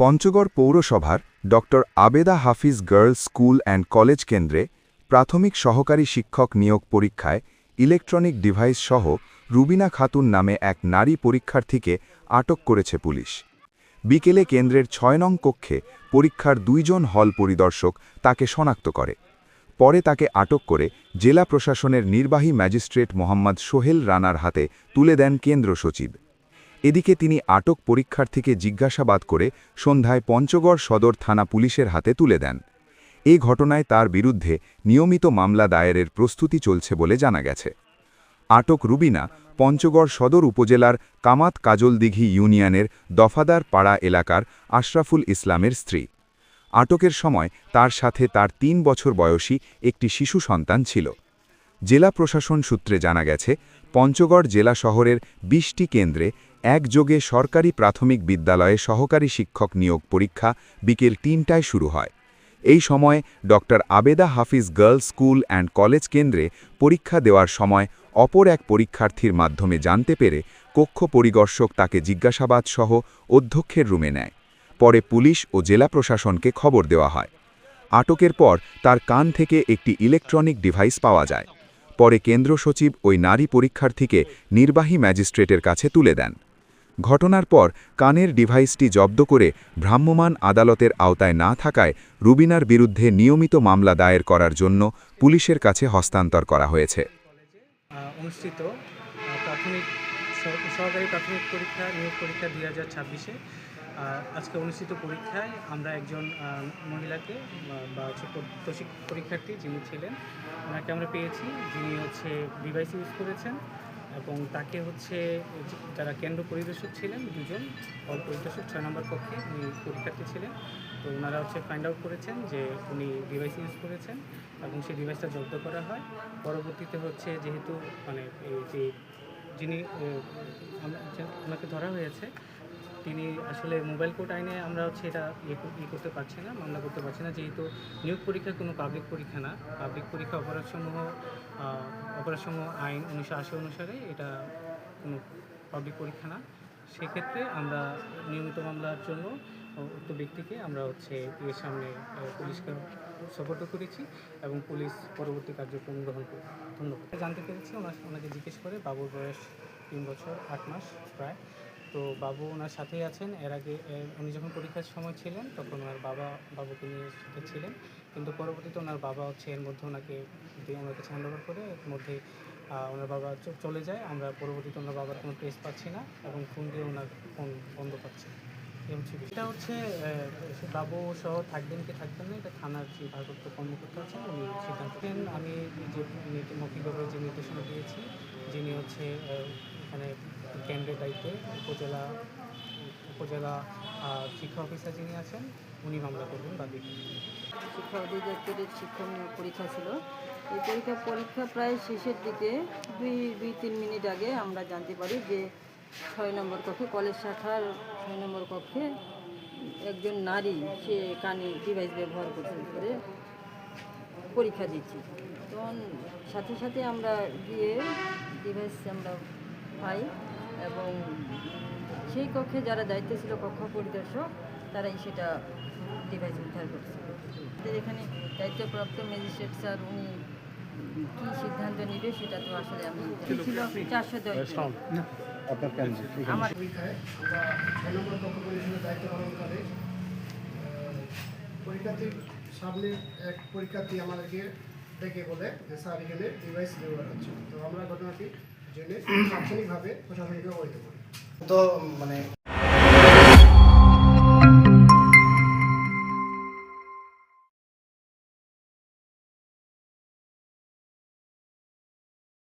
পঞ্চগড় পৌরসভার ড Abeda Hafiz girls school and college কেন্দ্রে প্রাথমিক সহকারী শিক্ষক নিয়োগ পরীক্ষায় ইলেকট্রনিক ডিভাইস সহ রুবিনা খাতুন নামে এক নারী পরীক্ষার্থীকে আটক করেছে পুলিশ। বিকেলে কেন্দ্রের ছয় নং কক্ষে পরীক্ষার দুইজন হল পরিদর্শক তাকে শনাক্ত করে। পরে তাকে আটক করে জেলা প্রশাসনের নির্বাহী ম্যাজিস্ট্রেট মোহাম্মদ সোহেল রানার হাতে তুলে দেন কেন্দ্র সচিব। এদিকে তিনি আটক পরীক্ষার্থীকে জিজ্ঞাসাবাদ করে সন্ধ্যায় পঞ্চগড় সদর থানা পুলিশের হাতে তুলে দেন। এ ঘটনায় তার বিরুদ্ধে নিয়মিত মামলা দায়েরের প্রস্তুতি চলছে বলে জানা গেছে। আটক রুবিনা পঞ্চগড় সদর উপজেলার কামাত কাজলদিঘি ইউনিয়নের দফাদার পাড়া এলাকার আশরাফুল ইসলামের স্ত্রী। আটকের সময় তার সাথে তার তিন বছর বয়সী একটি শিশু সন্তান ছিল। জেলা প্রশাসন সূত্রে জানা গেছে, পঞ্চগড় জেলা শহরের বিশটি কেন্দ্রে একযোগে সরকারি প্রাথমিক বিদ্যালয়ে সহকারী শিক্ষক নিয়োগ পরীক্ষা বিকেল তিনটায় শুরু হয়। এই সময় ড Abeda Hafiz girls school and college কেন্দ্রে পরীক্ষা দেওয়ার সময় অপর এক পরীক্ষার্থীর মাধ্যমে জানতে পেরে কক্ষ পরিদর্শক তাকে জিজ্ঞাসাবাদ সহ অধ্যক্ষের রুমে নেয়। পরে পুলিশ ও জেলা প্রশাসনকে খবর দেওয়া হয়। আটকের পর তার কান থেকে একটি ইলেকট্রনিক ডিভাইস পাওয়া যায়। পরে কেন্দ্র সচিব ওই নারী পরীক্ষার্থীকে নির্বাহী ম্যাজিস্ট্রেটের কাছে তুলে দেন। ঘটনার পর কানের ডিভাইসটি জব্দ করে ভ্রাম্যমাণ আদালতের আওতায় না থাকায় রুবিনার বিরুদ্ধে নিয়মিত মামলা দায়ের করার জন্য পুলিশের কাছে হস্তান্তর করা হয়েছে। অনুষ্ঠিত প্রাথমিক সহকারী প্রাথমিক পরীক্ষা, নিয়োগ পরীক্ষা দুই হাজার ছাব্বিশে। আজকে অনুষ্ঠিত পরীক্ষায় আমরা একজন মহিলাকে, বা- হচ্ছে প্রশিক, পরীক্ষার্থী যিনি ছিলেন, ওনাকে আমরা পেয়েছি। যিনি হচ্ছে ডিভাইস ইউজ করেছেন এবং তাকে হচ্ছে যারা কেন্দ্র পরিদর্শক ছিলেন, দুজন হল পরিদর্শক, ছয় নম্বর কক্ষে উনি পরীক্ষার্থী ছিলেন। তো ওনারা হচ্ছে ফাইন্ড আউট করেছেন যে উনি ডিভাইস ইউজ করেছেন এবং সেই ডিভাইসটা জব্দ করা হয়। পরবর্তীতে হচ্ছে যেহেতু মানে যে যিনি ওনাকে ধরা হয়েছে তিনি আসলে মোবাইল কোর্ট আইনে আমরা হচ্ছে এটা ইয়ে ইয়ে করতে পারছি না, মামলা করতে পারছি না। যেহেতু নিয়োগ পরীক্ষা কোনো পাবলিক পরীক্ষা না পাবলিক পরীক্ষা অপরাধসমূহ অপরাধসমূহ আইন উনিশশো আশি অনুসারে এটা কোনো পাবলিক পরীক্ষা না। সেক্ষেত্রে আমরা নিয়মিত মামলার জন্য উক্ত ব্যক্তিকে আমরা হচ্ছে এর সামনে পুলিশকে সপোর্ট করেছি এবং পুলিশ পরবর্তী কার্যক্রম গ্রহণ করে ধন্যবাদ। জানতে পেরেছি, ওনার, ওনাকে জিজ্ঞেস করে বাবুর বয়স তিন বছর, আট মাস প্রায়। তো বাবু ওনার সাথেই আছেন এর আগে উনি যখন পরীক্ষার সময় ছিলেন, তখন ওনার বাবা বাবুকে নিয়ে সাথে ছিলেন কিন্তু পরবর্তীতে ওনার বাবা হচ্ছে এর মধ্যে ওনাকে দিয়ে ওনার কাছে করে, এর মধ্যে ওনার বাবা চলে যায় আমরা পরবর্তীতে ওনার বাবার কোনো ট্রেস পাচ্ছি না এবং ফোন দিয়ে ওনার ফোন বন্ধ পাচ্ছি। এটা হচ্ছে বাবু সহ থাকবেন কি থাকবেন না, এটা থানার যে ভারপ্রাপ্ত কর্মকর্তা আছেন, উনি সিদ্ধান্ত। আমি যে মৌখিকভাবে যে নির্দেশনা দিয়েছি, যিনি হচ্ছে এখানে কেন্দ্রের দায়িত্বে উপজেলা উপজেলা শিক্ষা অফিসার যিনি আছেন, উনি মামলা করবেন দেখবেন। শিক্ষা অধিদপ্তরের নিয়োগ পরীক্ষা ছিল। এই পরীক্ষা পরীক্ষা প্রায় শেষের দিকে, দুই দুই, তিন মিনিট আগে আমরা জানতে পারি যে ছয় নম্বর কক্ষে, কলেজ শাখার ছয় নম্বর কক্ষে একজন নারী, সে কানে ডিভাইস ব্যবহার করছে করে পরীক্ষা দিচ্ছি। তখন সাথে সাথে আমরা গিয়ে ডিভাইস আমরা পাই। এবং সেই কক্ষে যারা দায়িত্ব ছিল কক্ষ পরিদর্শক তারাই সেটা ডিভাইস উদ্ধার করছে। এখানে দায়িত্বপ্রাপ্ত ম্যাজিস্ট্রেট স্যার উনি কী সিদ্ধান্ত নেবে সেটা তো আসলে আমি ছিল চারশো দশ আমার পরীক্ষার্থীর সামনে এক পরীক্ষার্থী আমাদেরকে ডেকে বলে যে স্যার এখানে ডিভাইস ব্যবহার হচ্ছে। তো আমরা ঘটনাটি জেনে তাৎক্ষণিকভাবে প্রশাসনিক তো মানে